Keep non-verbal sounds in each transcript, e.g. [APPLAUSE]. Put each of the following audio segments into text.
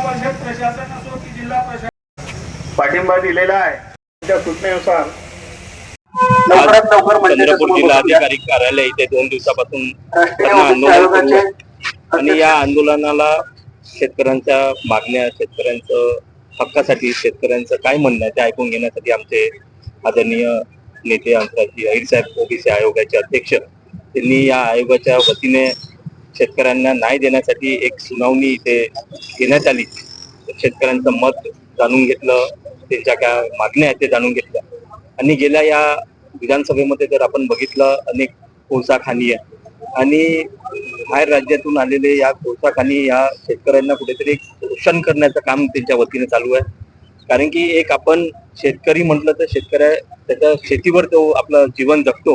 परिषद प्रशासन असो की जिल्हा प्रशासन पाठिंबा दिलेला आहे त्या सूचनेनुसार चंद्रपूर जिल्हा अधिकारी कार्यालय इथे दोन दिवसापासून. आणि या आंदोलनाला शेतकऱ्यांच्या मागण्या शेतकऱ्यांचं हक्कासाठी शेतकऱ्यांचं काय म्हणणं आहे ते ऐकून घेण्यासाठी आमचे आदरणीय नेते आमच्याची अहिर साहेब ओबीसी आयोगाचे अध्यक्ष त्यांनी या आयोगाच्या वतीने शेतकऱ्यांना न्याय देण्यासाठी एक सुनावणी इथे घेण्यात आली. शेतकऱ्यांचं मत जाणून घेतलं त्यांच्या काय मागण्या आहेत ते जाणून घेतल्या. आणि गेल्या या विधानसभेमध्ये जर आपण बघितलं अनेक कोळसाखानी आहे आणि बाहेर राज्यातून आलेले या कोळसाखानी या शेतकऱ्यांना कुठेतरी एक शोषण करण्याचं काम त्यांच्या वतीने चालू आहे. कारण की एक आपण शेतकरी म्हटलं तर शेतकऱ्या त्याच्या शेतीवर तो आपलं जीवन जगतो.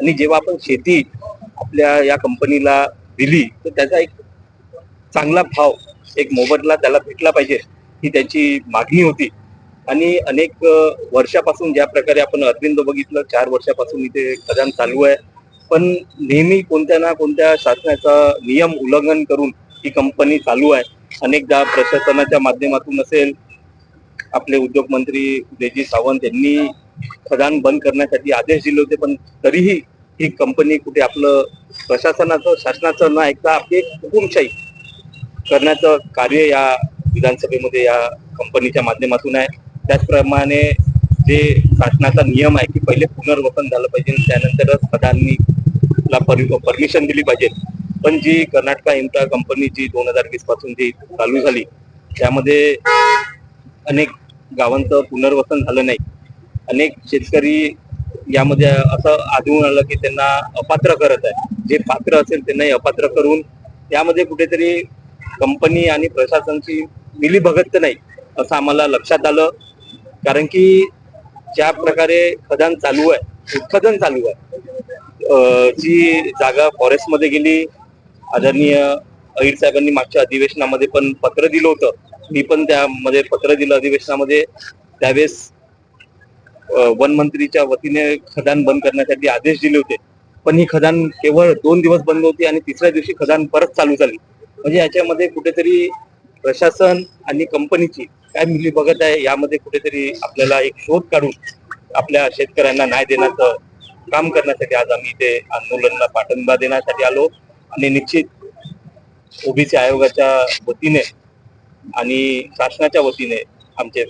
आणि जेव्हा आपण शेती आपल्या या कंपनीला दिली तर त्याचा एक चांगला भाव एक मोबदला त्याला भेटला पाहिजे ही त्याची मागणी होती. आणि अनेक वर्षापासून ज्या प्रकारे आपण अरविंद बघितलं चार वर्षापासून इथे खदान चालू आहे. पण नेहमी कोणत्या ना कोणत्या शासनाचा नियम उल्लंघन करून ही कंपनी चालू आहे. अनेकदा प्रशासनाच्या माध्यमातून असेल आपले उद्योग मंत्री उदयजी सावंत यांनी खदान बंद करण्यासाठी आदेश दिले होते पण तरीही ही कंपनी कुठे आपलं प्रशासनाचं शासनाचं न ऐकता आपली एक हुकुमशाही करण्याचं कार्य या विधानसभेमध्ये या कंपनीच्या माध्यमातून आहे. त्याचप्रमाणे जे शासनाचा नियम आहे की पहिले पुनर्वसन झालं पाहिजे त्यानंतरच खदांनी पर परमिशन दिली पाहिजे. पण जी कर्नाटका इन्फ्रा कंपनी जी दोन हजार वीसपासून जी चालू झाली त्यामध्ये अनेक गावांचं पुनर्वसन झालं नाही. अनेक शेतकरी यामध्ये असं आढळून आलं की त्यांना अपात्र करत आहे. जे पात्र असेल त्यांनाही अपात्र करून यामध्ये कुठेतरी कंपनी आणि प्रशासनची मिलीभगत तर नाही असं आम्हाला लक्षात आलं. कारण की ज्या प्रकारे खदान चालू आहे उत्खनन चालू आहे जी जागा फॉरेस्टमध्ये गेली आदरणीय अहिर साहेबांनी मागच्या अधिवेशनामध्ये पण पत्र दिलं होतं. मी पण त्यामध्ये पत्र दिलं अधिवेशनामध्ये. त्यावेळेस वनमंत्रीच्या वन मंत्रीच्या वतीने खदान बंद करण्यासाठी आदेश दिले होते. पण ही खदान केवळ दोन दिवस बंद होती आणि तिसऱ्या दिवशी खदान परत चालू झाली. म्हणजे याच्यामध्ये कुठेतरी प्रशासन आणि कंपनीची काय मिली बघत आहे यामध्ये कुठेतरी आपल्याला एक शोध काढून आपल्या शेतकऱ्यांना न्याय देण्याचं काम करण्यासाठी आज आम्ही इथे आंदोलनाला पाठिंबा देण्यासाठी आलो. आणि निश्चित ओबीसी आयोगाच्या वतीने आणि शासनाच्या वतीने आमचे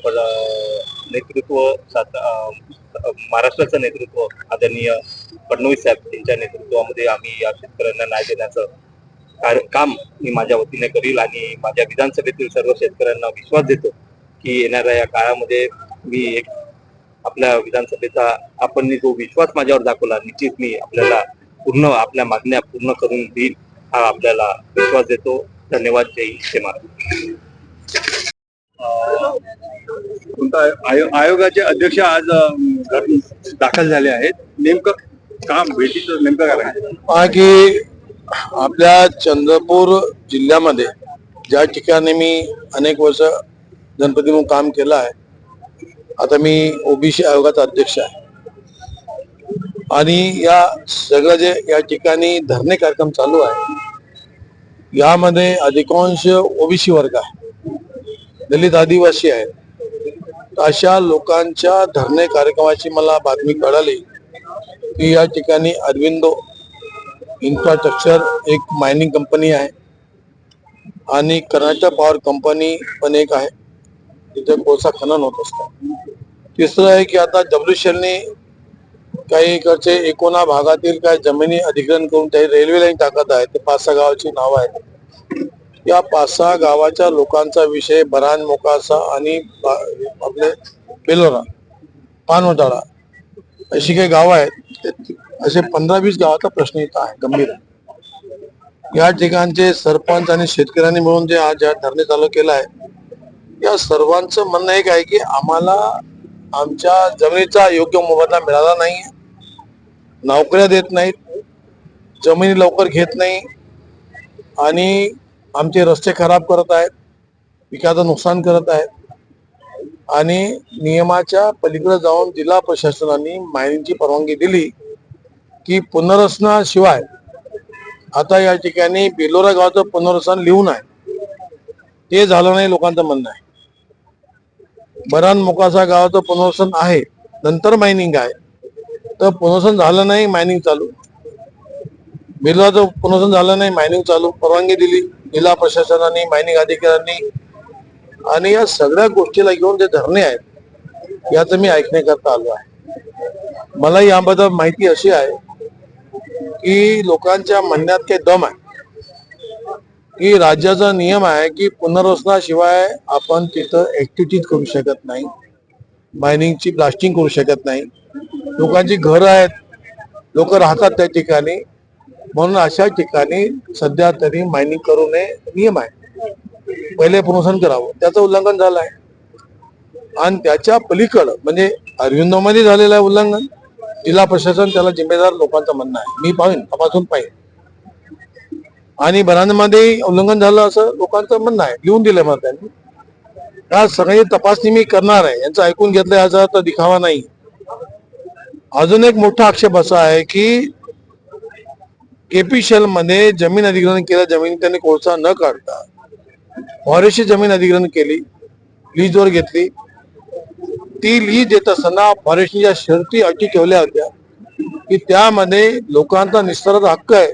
नेतृत्व महाराष्ट्राचं नेतृत्व आदरणीय फडणवीस साहेब यांच्या नेतृत्वामध्ये आम्ही या शेतकऱ्यांना न्याय देण्याचं कार्य- काम मी माझ्या वतीने करील आणि माझ्या विधानसभेतील सर्व शेतकऱ्यांना विश्वास देतो की येणाऱ्या या काळामध्ये मी एक आपल्या विधानसभेचा आपण जो विश्वास माझ्यावर दाखवला निश्चित मी आपल्याला पूर्ण आपल्या मागण्या पूर्ण करून देईल हा आपल्याला विश्वास देतो. धन्यवाद. जय हिंद, जय कोणता आयोगाचे अध्यक्ष आज दाखल झाले आहेत. नेमकं काम भेटीचं नेमकं काय पहा की आपल्या चंद्रपूर जिल्ह्यामध्ये ज्या ठिकाणी मी अनेक वर्ष गणपती म्हणून काम केलं आहे आता मी ओबीसी आयोगाचा अध्यक्ष आहे. आणि या सगळं जे या ठिकाणी धरणे कार्यक्रम चालू आहे यामध्ये अधिकांश ओबीसी वर्ग आहे. दलित आदिवासी आहेत. अशा लोकांच्या धरणे कार्यक्रमाची मला बातमी कळाली की या ठिकाणी अरविंदो इन्फ्रास्ट्रक्चर एक मायनिंग कंपनी आहे आणि कर्नाटक पॉवर कंपनी पण एक आहे. तिथे कोळसा खनन होत असतं. तिसरं आहे की आता डब्ल्यूशेलने काही इकडचे एकोणा भागातील काही जमिनी अधिग्रहण करून काही रेल्वे लाईन टाकत आहे ते पाच सहा गावाची नाव आहेत. या पाच सहा गावाच्या लोकांचा विषय बरान मोकासा आणि आपले बेलोरा पानवटाळा अशी काही गावं आहेत. असे पंधरा वीस गावाचा प्रश्न इथं आहे गंभीर या ठिकाणचे सरपंच आणि शेतकऱ्यांनी मिळून जे आज या धरणे चालू केलं आहे या सर्वांचं म्हणणं एक आहे की आम्हाला आमच्या जमिनीचा योग्य मोबदला मिळाला नाही. नोकऱ्या देत नाहीत जमिनी लवकर घेत नाही आणि आमचे रस्ते खराब करत आहेत पिकाचं नुकसान करत आहेत. आणि नियमाच्या पलीकडे जाऊन जिल्हा प्रशासनाने मायनिंगची परवानगी दिली की पुनर्रचनाशिवाय आता या ठिकाणी बेलोरा गावाचं पुनर्वसन लिहून आहे ते झालं नाही लोकांचं म्हणणं आहे. बरान मोकासा गावाचं पुनर्वसन आहे नंतर मायनिंग आहे. तर पुनर्वसन झालं नाही मायनिंग चालू. बेलोराचं पुनर्वसन झालं नाही मायनिंग चालू. परवानगी दिली. जिल्हा प्रशासनाने मायनिंग अधिकाऱ्यांनी आणि या सगळ्या गोष्टीला घेऊन जे धरणे आहेत याचं मी ऐकण्याकरता आलो आहे. मला याबद्दल माहिती अशी आहे की लोकांच्या म्हणण्यात काही दम आहे. की राज्याचा नियम आहे की पुनर्वसनाशिवाय आपण तिथं ऍक्टिव्हिटीज करू शकत नाही मायनिंगची ब्लास्टिंग करू शकत नाही. लोकांची घरं आहेत लोक राहतात त्या ठिकाणी. म्हणून अशा ठिकाणी सध्या तरी मायनिंग करू नये नियम आहे. पहिले पुनर्वसन करावं त्याचं उल्लंघन झालं आहे आणि त्याच्या पलीकडं म्हणजे अरविंदोमध्ये झालेलं आहे उल्लंघन जिल्हा प्रशासन त्याला जिम्मेदार लोकांचं म्हणणं आहे. मी पाहिन तपासून पाहिन. आणि बरांमध्ये उल्लंघन झालं असं लोकांचं म्हणणं आहे. लिहून दिलं मला त्यांनी. या सगळी तपासणी मी करणार आहे. यांचं ऐकून घेतलं याचा तर दिखावा नाही. अजून एक मोठा आक्षेप असा आहे की केपीशेल मध्ये जमीन अधिग्रहण केलं जमीन त्यांनी कोळसा न काढता फॉरेस्टची जमीन अधिग्रहण केली लीजवर घेतली. ती लीज देत असताना फॉरेस्टने ज्या शर्ती अटी ठेवल्या होत्या. की त्यामध्ये लोकांचा निसर्ग हक्क आहे.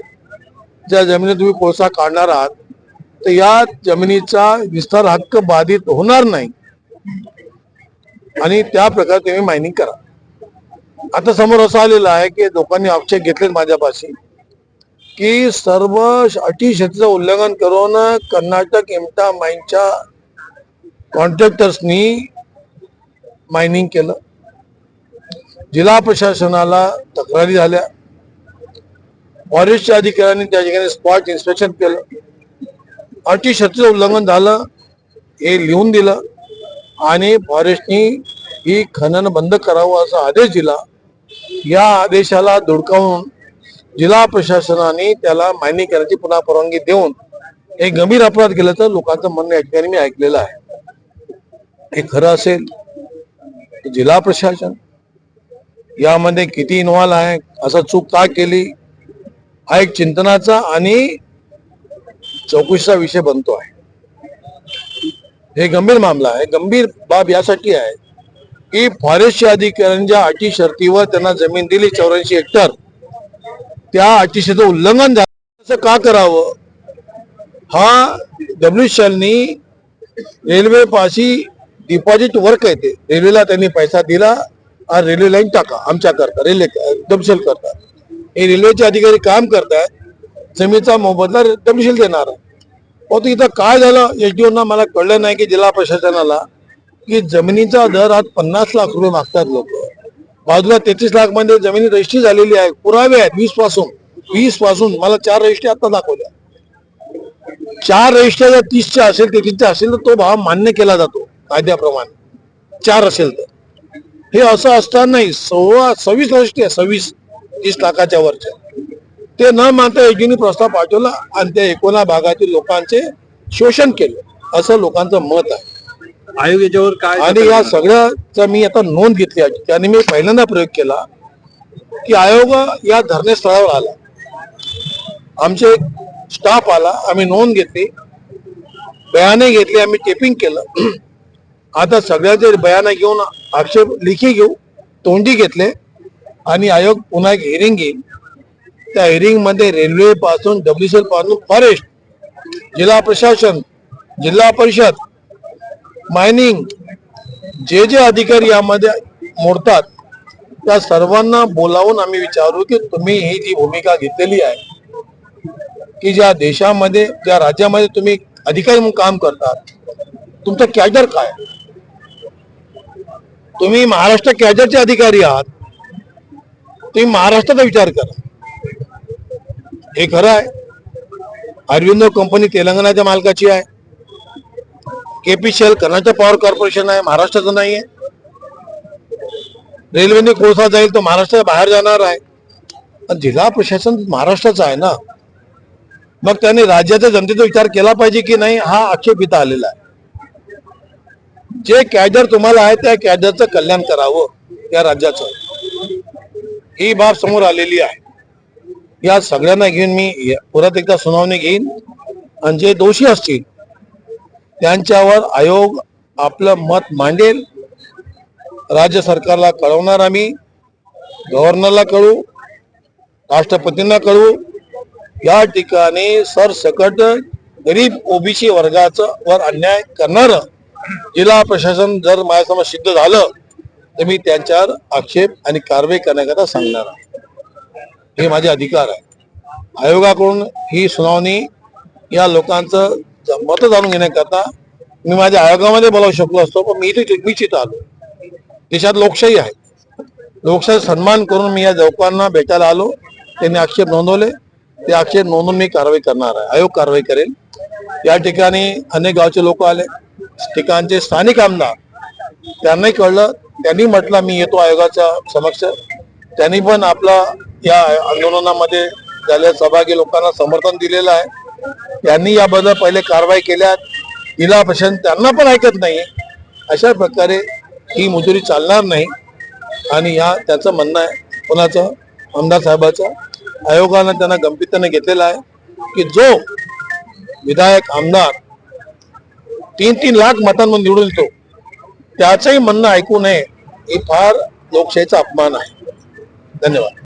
ज्या जमिनीत तुम्ही कोळसा काढणार आहात तर या जमिनीचा विस्तार हक्क बाधित होणार नाही. आणि त्या प्रकारे तुम्ही मायनिंग करा. आता समोर असं आलेलं आहे की लोकांनी आक्षेप घेतलेत माझ्यापाशी. की सर्व अटी शर्तीचं उल्लंघन करून कर्नाटक इमटा माईनच्या कॉन्ट्रॅक्टर्सनी मायनिंग केलं. जिल्हा प्रशासनाला तक्रारी झाल्या. फॉरेस्टच्या अधिकाऱ्यांनी त्या ठिकाणी स्पॉट इन्स्पेक्शन केलं. अटी शर्तीचं उल्लंघन झालं हे लिहून दिलं आणि फॉरेस्टनी ही खनन बंद करावं असा आदेश दिला. या आदेशाला धुडकावून जिल्हा प्रशासनाने त्याला मान्य करण्याची पुन्हा परवानगी देऊन एक गंभीर अपराध केल्याचं लोकांचं म्हणणं या ठिकाणी मी ऐकलेलं आहे. हे खरं असेल जिल्हा प्रशासन यामध्ये किती इन्व्हॉल्व आहे असं चूक का केली हा एक चिंतनाचा आणि चौकशीचा विषय बनतो आहे. हे गंभीर मामला आहे गंभीर बाब यासाठी आहे की फॉरेस्टच्या अधिकाऱ्यांच्या अटी शर्तीवर त्यांना जमीन दिली चौऱ्याऐंशी हेक्टर त्या अटीशेचं उल्लंघन झालं. असं का करावं? हा डब्ल्यू शलनी रेल्वे पाशी डिपॉझिट वर्क येते रेल्वेला त्यांनी पैसा दिला आणि रेल्वे लाईन टाका आमच्या करता रेल्वे डबशेल करता. हे रेल्वेचे अधिकारी काम करतायत. जमीचा मोबदला डबशेल देणार. मग परंतु इथं काय झालं? एच डी मला कळलं नाही की जिल्हा प्रशासनाला की जमिनीचा दर आज पन्नास लाख रुपये मागतात लोक. बाजूला तेहतीस लाखमध्ये जमिनी रजिस्ट्री झालेली आहे. पुरावे आहेत वीसपासून. वीसपासून. मला चार रजिस्ट्री आता दाखवल्या. चार रजिस्ट्री जर तीसच्या असेल तेहतीसच्या असेल तर तो भाव मान्य केला जातो कायद्याप्रमाणे. चार असेल तर. हे असं असतानाही सव्वा सव्वीस रजिस्ट्री आहे सव्वीस तीस लाखाच्या वरच्या. ते न मानता एजीने प्रस्ताव पाठवला आणि त्या एकोणा भागातील लोकांचे शोषण केलं. असं लोकांचं मत आहे. आयोग याच्यावर काय आणि या सगळ्याचा मी आता नोंद घेतली आहे. त्याने मी पहिल्यांदा प्रयोग केला की आयोग या धरणेस्थळावर आला. आमचे स्टाफ आला आम्ही नोंद घेतली. बयाने घेतली आम्ही टेपिंग केलं. [CLEARS THROAT] आता सगळ्याचे बयानं घेऊन आक्षेप लिखी घेऊ तोंडी घेतले आणि आयोग पुन्हा एक हिअरिंग घेईल. त्या हिअरिंगमध्ये रेल्वे पासून डब्ल्यूसीएलपासून फॉरेस्ट जिल्हा प्रशासन जिल्हा परिषद मायनिंग जे जे अधिकारी यामध्ये मोडतात त्या सर्वांना बोलावून आम्ही विचारू की तुम्ही ही जी भूमिका घेतलेली आहे की ज्या देशामध्ये ज्या राज्यामध्ये तुम्ही अधिकारी म्हणून काम करतात तुमचं कॅडर काय? तुम्ही महाराष्ट्र कॅडरचे अधिकारी आहात तुम्ही महाराष्ट्राचा विचार करा. हे खरं आहे. अरविंदो कंपनी तेलंगणाच्या मालकाची आहे. केपीसीएल कर्नाटक पॉवर कॉर्पोरेशन आहे महाराष्ट्राचं नाही आहे. रेल्वेने कोळसा जाईल तो महाराष्ट्राच्या बाहेर जाणार आहे. जिल्हा प्रशासन महाराष्ट्राचं आहे ना. मग त्याने राज्याच्या जनतेचा विचार केला पाहिजे की नाही हा आक्षेप इथं आलेला आहे. जे कॅडर तुम्हाला आहे त्या कॅडरचं कल्याण करावं या राज्याचं. ही बाब समोर आलेली आहे. या सगळ्यांना घेऊन मी परत एकदा सुनावणी घेईन. आणि जे दोषी असतील त्यांच्यावर आयोग आपलं मत मांडेल. राज्य सरकारला कळवणार आम्ही. गव्हर्नरला कळू. राष्ट्रपतींना कळू. या ठिकाणी सरसकट गरीब ओबीसी वर्गाचं वर अन्याय करणार जिल्हा प्रशासन जर माझ्यासमोर सिद्ध झालं तर मी त्यांच्यावर आक्षेप आणि कारवाई करण्याकरता सांगणार हे माझे अधिकार आहे. आयोगाकडून ही सुनावणी या लोकांचं मत जाणून घेण्याकरता मी माझ्या आयोगामध्ये बोलावू शकलो असतो पण मी इथे मी आलो. देशात लोकशाही आहे. लोकशाही सन्मान करून मी या जवकांना भेटायला आलो. त्यांनी आक्षेप नोंदवले. ते आक्षेप नोंदवून मी कारवाई करणार आहे. आयोग कारवाई करेल. या ठिकाणी अनेक गावचे लोक आले. ठिकाणचे स्थानिक आमदार. त्यांनाही कळलं. त्यांनी म्हटलं मी येतो आयोगाच्या समक्ष. त्यांनी पण आपला या आंदोलनामध्ये झालेल्या सहभागी लोकांना समर्थन दिलेलं आहे. त्यांनी याबद्दल पहिले कारवाई केल्या जिल्हा प्रशासन त्यांना पण ऐकत नाही. अशा प्रकारे ही मजुरी चालणार नाही. आणि या त्याचं म्हणणं आहे कोणाचं? आमदार साहेबाचं. आयोगानं त्यांना गंभीरतेने घेतलेलं आहे की जो विधायक आमदार तीन तीन लाख मतांमधून निवडून येतो त्याचंही म्हणणं ऐकू नये हे फार लोकशाहीचा अपमान आहे. धन्यवाद.